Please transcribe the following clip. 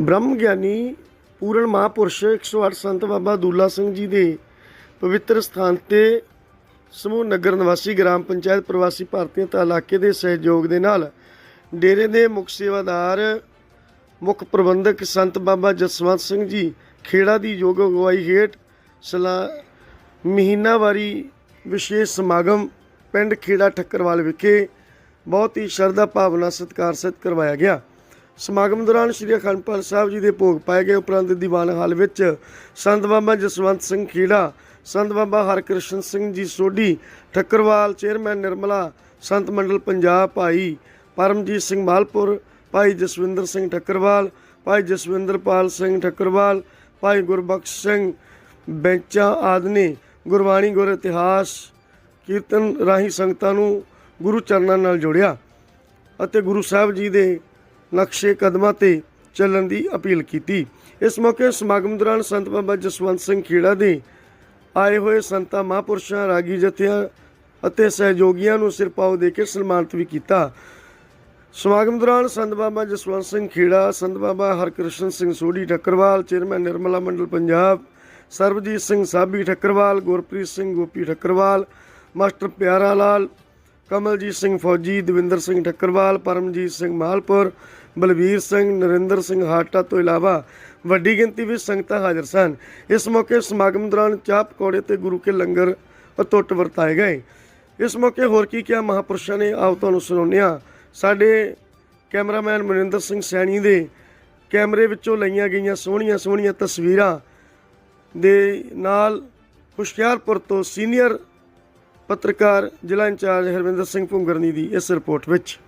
ਬ੍ਰਹਮ ਗਿਆਨੀ ਪੂਰਨ ਮਹਾਪੁਰਸ਼ 108 ਸੰਤ ਬਾਬਾ ਦੂਲਾ ਸਿੰਘ ਜੀ ਦੇ ਪਵਿੱਤਰ ਸਥਾਨ ਤੇ ਸਮੂਹ ਨਗਰ ਨਿਵਾਸੀ ਗ੍ਰਾਮ ਪੰਚਾਇਤ ਪ੍ਰਵਾਸੀ ਭਾਰਤੀਆਂ ਤੇ ਇਲਾਕੇ ਦੇ ਸਹਿਯੋਗ ਦੇ ਨਾਲ ਡੇਰੇ ਦੇ ਮੁੱਖ ਸੇਵਾਦਾਰ, ਮੁੱਖ ਪ੍ਰਬੰਧਕ ਸੰਤ ਬਾਬਾ ਜਸਵੰਤ ਸਿੰਘ ਜੀ ਖੇੜਾ ਦੀ ਯੋਗ ਅਗਵਾਈ ਹੇਠ ਸਲਾ ਮਹੀਨਾਵਾਰੀ ਵਿਸ਼ੇਸ਼ ਸਮਾਗਮ ਪਿੰਡ ਖੇੜਾ ਠੱਕਰਵਾਲ ਵਿਖੇ ਬਹੁਤ ਹੀ ਸ਼ਰਧਾ ਭਾਵਨਾ ਸਤਿਕਾਰ ਸਹਿਤ ਕਰਵਾਇਆ ਗਿਆ। ਸਮਾਗਮ ਦੌਰਾਨ ਸ੍ਰੀ ਅਖੰਡ ਪਾਠ ਸਾਹਿਬ ਜੀ ਦੇ ਭੋਗ ਪਾਏ ਗਏ ਉਪਰੰਤ ਦੀਵਾਨ ਹਾਲ ਵਿੱਚ ਸੰਤ ਬਾਬਾ ਜਸਵੰਤ ਸਿੰਘ ਖੀੜਾ, ਸੰਤ ਬਾਬਾ ਹਰਕ੍ਰਿਸ਼ਨ ਸਿੰਘ ਜੀ ਸੋਢੀ, ਠੱਕਰਵਾਲ ਚੇਅਰਮੈਨ ਨਿਰਮਲਾ, ਸੰਤ ਮੰਡਲ ਪੰਜਾਬ ਭਾਈ ਪਰਮਜੀਤ ਸਿੰਘ ਮਾਲਪੁਰ, ਭਾਈ ਜਸਵਿੰਦਰ ਸਿੰਘ ਠੱਕਰਵਾਲ, ਭਾਈ ਜਸਵਿੰਦਰਪਾਲ ਸਿੰਘ ਠੱਕਰਵਾਲ, ਭਾਈ ਗੁਰਬਖਸ਼ ਸਿੰਘ ਬੈਂਚਾ ਆਦਿ ਨੇ ਗੁਰਬਾਣੀ ਗੁਰ ਇਤਿਹਾਸ ਕੀਰਤਨ ਰਾਹੀਂ ਸੰਗਤਾਂ ਨੂੰ ਗੁਰੂ ਚਰਨਾਂ ਨਾਲ ਜੋੜਿਆ ਅਤੇ ਗੁਰੂ ਸਾਹਿਬ ਜੀ ਦੇ ਨਕਸ਼ੇ ਕਦਮਾਂ ਤੇ ਚੱਲਣ ਦੀ ਅਪੀਲ ਕੀਤੀ। ਇਸ ਮੌਕੇ ਸਮਾਗਮ ਦੌਰਾਨ ਸੰਤ ਬਾਬਾ ਜਸਵੰਤ ਸਿੰਘ ਖੇੜਾ ਦੇ ਆਏ ਹੋਏ ਸੰਤਾਂ, ਮਹਾਂਪੁਰਸ਼ਾਂ, ਰਾਗੀ ਜਥਿਆਂ ਅਤੇ ਸਹਿਯੋਗੀਆਂ ਨੂੰ ਸਿਰਪਾਓ ਦੇ ਕੇ ਸਨਮਾਨਿਤ ਵੀ ਕੀਤਾ। ਸਮਾਗਮ ਦੌਰਾਨ ਸੰਤ ਬਾਬਾ ਜਸਵੰਤ ਸਿੰਘ ਖੇੜਾ, ਸੰਤ ਬਾਬਾ ਹਰਕ੍ਰਿਸ਼ਨ ਸਿੰਘ ਸੋਢੀ ਠੱਕਰਵਾਲ, ਚੇਅਰਮੈਨ ਨਿਰਮਲਾ ਮੰਡਲ ਪੰਜਾਬ, ਸਰਬਜੀਤ ਸਿੰਘ ਸਾਬੀ ਠੱਕਰਵਾਲ, ਗੁਰਪ੍ਰੀਤ ਸਿੰਘ ਗੋਪੀ ਠੱਕਰਵਾਲ, ਮਾਸਟਰ ਪਿਆਰਾ ਲਾਲ ਕਮਲਜੀਤ ਸਿੰਘ ਫੌਜੀ, ਦਵਿੰਦਰ ਸਿੰਘ ਠੱਕਰਵਾਲ, ਪਰਮਜੀਤ ਸਿੰਘ ਮਾਲਪੁਰ ਬਲਵੀਰ ਸਿੰਘ, ਨਰਿੰਦਰ ਸਿੰਘ ਹਾਟਾ ਤੋਂ ਇਲਾਵਾ ਵੱਡੀ ਗਿਣਤੀ ਵਿੱਚ ਸੰਗਤਾਂ ਹਾਜ਼ਰ ਸਨ। ਇਸ ਮੌਕੇ ਸਮਾਗਮ ਦੌਰਾਨ ਚਾਹ ਪਕੌੜੇ ਤੇ ਗੁਰੂ ਕੇ ਲੰਗਰ ਅਤੁੱਟ ਵਰਤਾਏ ਗਏ। ਇਸ ਮੌਕੇ ਹੋਰ ਕੀ ਕਿਹਾ ਮਹਾਪੁਰਸ਼ਾਂ ਨੇ ਆਪ ਤੁਹਾਨੂੰ ਸੁਣਾਉਂਦੇ ਹਾਂ। ਸਾਡੇ ਕੈਮਰਾਮੈਨ ਮਨਿੰਦਰ ਸਿੰਘ ਸੈਣੀ ਦੇ ਕੈਮਰੇ ਵਿੱਚੋਂ ਲਈਆਂ ਗਈਆਂ ਸੋਹਣੀਆਂ ਸੋਹਣੀਆਂ ਤਸਵੀਰਾਂ ਦੇ ਨਾਲ ਹੁਸ਼ਿਆਰਪੁਰ ਤੋਂ ਸੀਨੀਅਰ ਪੱਤਰਕਾਰ ਜ਼ਿਲ੍ਹਾ ਇੰਚਾਰਜ ਹਰਵਿੰਦਰ ਸਿੰਘ ਭੁੰਗਰਨੀ ਦੀ ਇਸ ਰਿਪੋਰਟ ਵਿੱਚ।